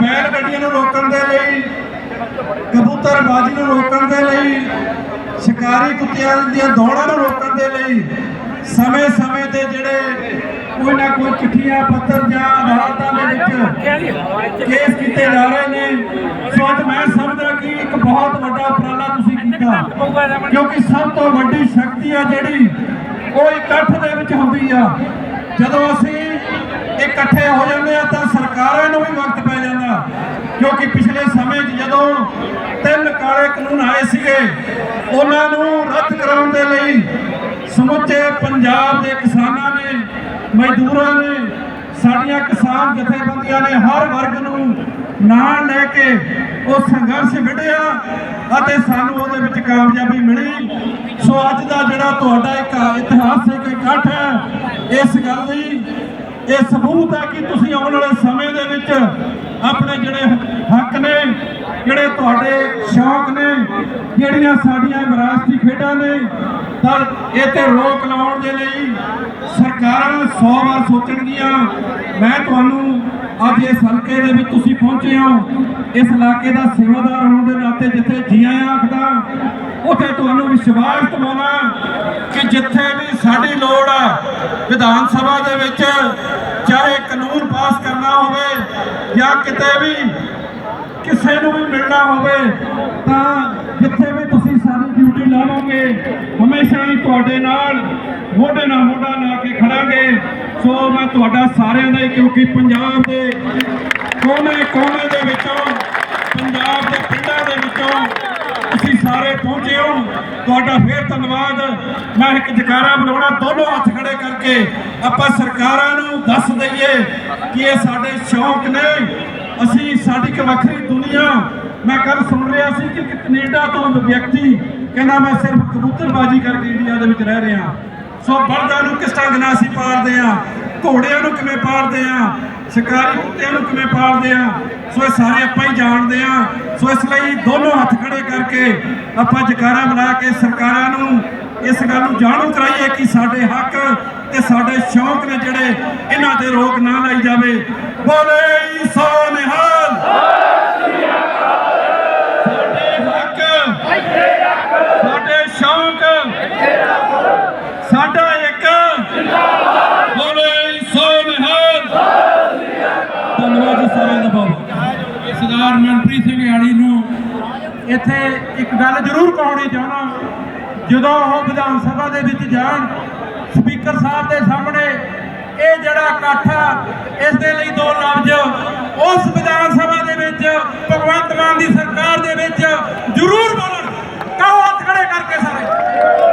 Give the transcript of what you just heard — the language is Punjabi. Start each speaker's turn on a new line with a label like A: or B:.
A: ਬੈਲ ਗੱਡੀਆਂ ਨੂੰ ਰੋਕਣ ਦੇ ਲਈ, ਕਬੂਤਰਬਾਜ਼ੀ ਨੂੰ ਰੋਕਣ ਦੇ ਲਈ, ਸ਼ਿਕਾਰੀ ਕੁੱਤਿਆਂ ਦੀਆਂ ਦੌੜਾਂ ਨੂੰ ਰੋਕਣ ਦੇ ਲਈ ਸਮੇਂ-ਸਮੇਂ ਤੇ ਜਿਹੜੇ ਕੋਈ ਨਾ ਕੋਈ ਚਿੱਠੀਆਂ, ਪੱਤਰ ਜਾਂ ਅਦਾਲਤਾਂ ਦੇ ਵਿੱਚ ਕੇਸ ਕੀਤੇ ਜਾ ਰਹੇ ਨੇ। ਸੋ ਅੱਜ ਮੈਂ ਸਮਝਦਾ ਕਿ ਇੱਕ ਬਹੁਤ ਵੱਡਾ ਉਪਰਾਲਾ ਤੁਸੀਂ ਕੀਤਾ, ਕਿਉਂਕਿ ਸਭ ਤੋਂ ਵੱਡੀ ਸ਼ਕਤੀ ਆ ਜਿਹੜੀ, ਉਹ ਇਕੱਠ ਦੇ ਵਿੱਚ ਹੁੰਦੀ ਆ। ਜਦੋਂ ਅਸੀਂ ਇਕੱਠੇ ਹੋ ਜਾਂਦੇ ਆ ਤਾਂ ਸਰਕਾਰਾਂ ਨੂੰ ਵੀ ਵਕਤ ਪੈ ਜਾਂਦਾ ਕਿਉਂਕਿ ਪਿਛਲੇ ਸਮੇਂ 'ਚ ਜਦੋਂ ਤਿੰਨ ਕਾਲੇ ਕਾਨੂੰਨ ਆਏ ਸੀਗੇ, ਉਹਨਾਂ ਨੂੰ ਰੱਦ ਕਰਾਉਣ ਦੇ ਲਈ ਸਮੁੱਚੇ ਪੰਜਾਬ ਦੇ ਕਿਸਾਨਾਂ ਨੇ, ਮਜ਼ਦੂਰਾਂ ਨੇ, ਸਾਡੀਆਂ ਕਿਸਾਨ ਜਥੇਬੰਦੀਆਂ ਨੇ ਹਰ ਵਰਗ ਨੂੰ ਨਾਲ ਲੈ ਕੇ ਉਹ ਸੰਘਰਸ਼ ਵਿੜਿਆ ਅਤੇ ਸਾਨੂੰ ਉਹਦੇ ਵਿੱਚ ਕਾਮਯਾਬੀ ਮਿਲੀ। ਸੋ ਅੱਜ ਦਾ ਜਿਹੜਾ ਤੁਹਾਡਾ ਇੱਕ ਇਤਿਹਾਸਿਕ ਇਕੱਠ ਹੈ, ਇਸ ਗੱਲ ਦੀ ਇਹ ਸਬੂਤ ਹੈ ਕਿ ਤੁਸੀਂ ਆਉਣ ਵਾਲੇ ਸਮੇਂ ਦੇ ਵਿੱਚ ਆਪਣੇ ਜਿਹੜੇ ਹੱਕ ਨੇ, ਜਿਹੜੇ ਤੁਹਾਡੇ ਸ਼ੌਕ ਨੇ, ਜਿਹੜੀਆਂ ਸਾਡੀਆਂ ਵਿਰਾਸਤੀ ਖੇਡਾਂ ਨੇ, ਤਾਂ ਇਹ ਤੇ ਰੋਕ ਲਾਉਣ ਦੇ ਲਈ ਸਰਕਾਰਾਂ 100 ਵਾਰ ਸੋਚਣਗੀਆਂ। ਮੈਂ ਤੁਹਾਨੂੰ ਅੱਜ ਇਸ ਹਲਕੇ ਦੇ ਵਿੱਚ ਤੁਸੀਂ ਪਹੁੰਚੇ ਹੋ। ਇਸ ਇਲਾਕੇ ਦਾ ਸੇਵਾਦਾਰ ਹੋਣ ਦੇ ਨਾਤੇ ਜਿੱਥੇ ਜੀ ਆਇਆਂ ਆਖਦਾ, ਉੱਥੇ ਤੁਹਾਨੂੰ ਵਿਸ਼ਵਾਸ ਦਿਵਾਉਣਾ ਕਿ ਜਿੱਥੇ ਵੀ ਸਾਡੀ ਲੋੜ ਆ, ਵਿਧਾਨ ਸਭਾ ਦੇ ਵਿੱਚ ਚਾਹੇ ਕਾਨੂੰਨ ਪਾਸ ਕਰਨਾ ਹੋਵੇ ਜਾਂ ਕਿਤੇ ਵੀ ਕਿਸੇ ਨੂੰ ਵੀ ਮਿਲਣਾ ਹੋਵੇ, ਤਾਂ ਜਿੱਥੇ ਵੀ ਤੁਸੀਂ ਸਾਡੀ ਡਿਊਟੀ ਲਾਵੋਗੇ, ਹਮੇਸ਼ਾ ਹੀ ਤੁਹਾਡੇ ਨਾਲ ਮੋਢੇ ਨਾਲ ਮੋਢਾ ਲਾ ਕੇ ਖੜਾਂਗੇ। ਸੋ ਮੈਂ ਤੁਹਾਡਾ ਸਾਰਿਆਂ ਦਾ ਹੀ, ਕਿਉਂਕਿ ਪੰਜਾਬ ਦੇ ਕੋਨੇ ਕੋਨੇ ਪਹੁੰਚੇ ਤੁਹਾਡਾ ਫੇਰ ਧੰਨਵਾਦ। ਮੈਂ ਇੱਕ ਜਕਾਰਾ ਬੁਲਾਉਣਾ ਦੋਨੋਂ ਹੱਥ ਖੜੇ ਕਰਕੇ ਆਪਾਂ ਸਰਕਾਰਾਂ ਨੂੰ ਦੱਸ ਦਈਏ ਕਿ ਇਹ ਸਾਡੇ ਸ਼ੌਕ ਨੇ। ਅਸੀਂ, ਸਾਡੀ ਇੱਕ ਵੱਖਰੀ ਦੁਨੀਆ। ਮੈਂ ਕੱਲ ਸੁਣ ਰਿਹਾ ਸੀ ਕਿ ਇੱਕ ਕੈਨੇਡਾ ਤੋਂ ਵਿਅਕਤੀ, ਕਹਿੰਦਾ ਮੈਂ ਸਿਰਫ ਕਬੂਤਰਬਾਜ਼ੀ ਕਰਕੇ ਇੰਡੀਆ ਦੇ ਵਿੱਚ ਰਹਿ ਰਿਹਾ। ਸੋ ਬਲਦਾਂ ਨੂੰ ਕਿਸ ਢੰਗ ਨਾਲ ਅਸੀਂ ਪਾਲਦੇ ਆ ਘੋੜਿਆਂ ਨੂੰ ਕਿਵੇਂ ਪਾਲਦੇ ਆ? ਸ਼ਿਕਾਰੀ ਕੁੱਤਿਆਂ ਨੂੰ ਕਿਵੇਂ ਪਾਲਦੇ ਆ? ਸੋ ਇਹ ਸਾਰੇ ਆਪਾਂ ਹੀ ਜਾਣਦੇ ਆ। ਸੋ ਇਸ ਲਈ ਦੋਨੋਂ ਹੱਥ ਖੜੇ ਕਰਕੇ ਆਪਾਂ ਜਕਾਰਾ ਬਣਾ ਕੇ ਸਰਕਾਰਾਂ ਨੂੰ ਇਸ ਗੱਲ ਨੂੰ ਜਾਣੂ ਕਰਾਈਏ ਕਿ ਸਾਡੇ ਹੱਕ ਤੇ ਸਾਡੇ ਸ਼ੌਕ ਨੇ ਜਿਹੜੇ ਇਹਨਾਂ ਤੇ ਰੋਕ ਨਾ ਲਾਈ ਜਾਵੇ। ਬੋਲੇ ਸੋ ਸਾਡੇ ਹੱਕ, ਸਾਡੇ ਸ਼ੌਕ, ਸਾਡਾ ਇੱਕ ਬੋਲੇ ਸੋ ਨਿਹਾਲ ਧੰਨਵਾਦ ਦਾ ਬਹੁਤ ਸਰਦਾਰ ਮਨਪ੍ਰੀਤ ਸਿੰਘ ਆਲੀ ਨੂੰ ਇੱਥੇ ਇੱਕ ਗੱਲ ਜ਼ਰੂਰ ਕਹਾਉਣੀ ਚਾਹਣਾ ਜਦੋਂ ਉਹ ਵਿਧਾਨ ਸਭਾ ਦੇ ਵਿੱਚ ਜਾਣ, ਸਪੀਕਰ ਸਾਹਿਬ ਦੇ ਸਾਹਮਣੇ ਇਹ ਜਿਹੜਾ ਇਕੱਠ ਆ, ਇਸ ਦੇ ਲਈ ਦੋ ਲਫ਼ਜ਼। ਉਸ ਵਿਧਾਨ ਸਭਾ ਦੇ ਵਿੱਚ ਭਗਵੰਤ ਮਾਨ ਦੀ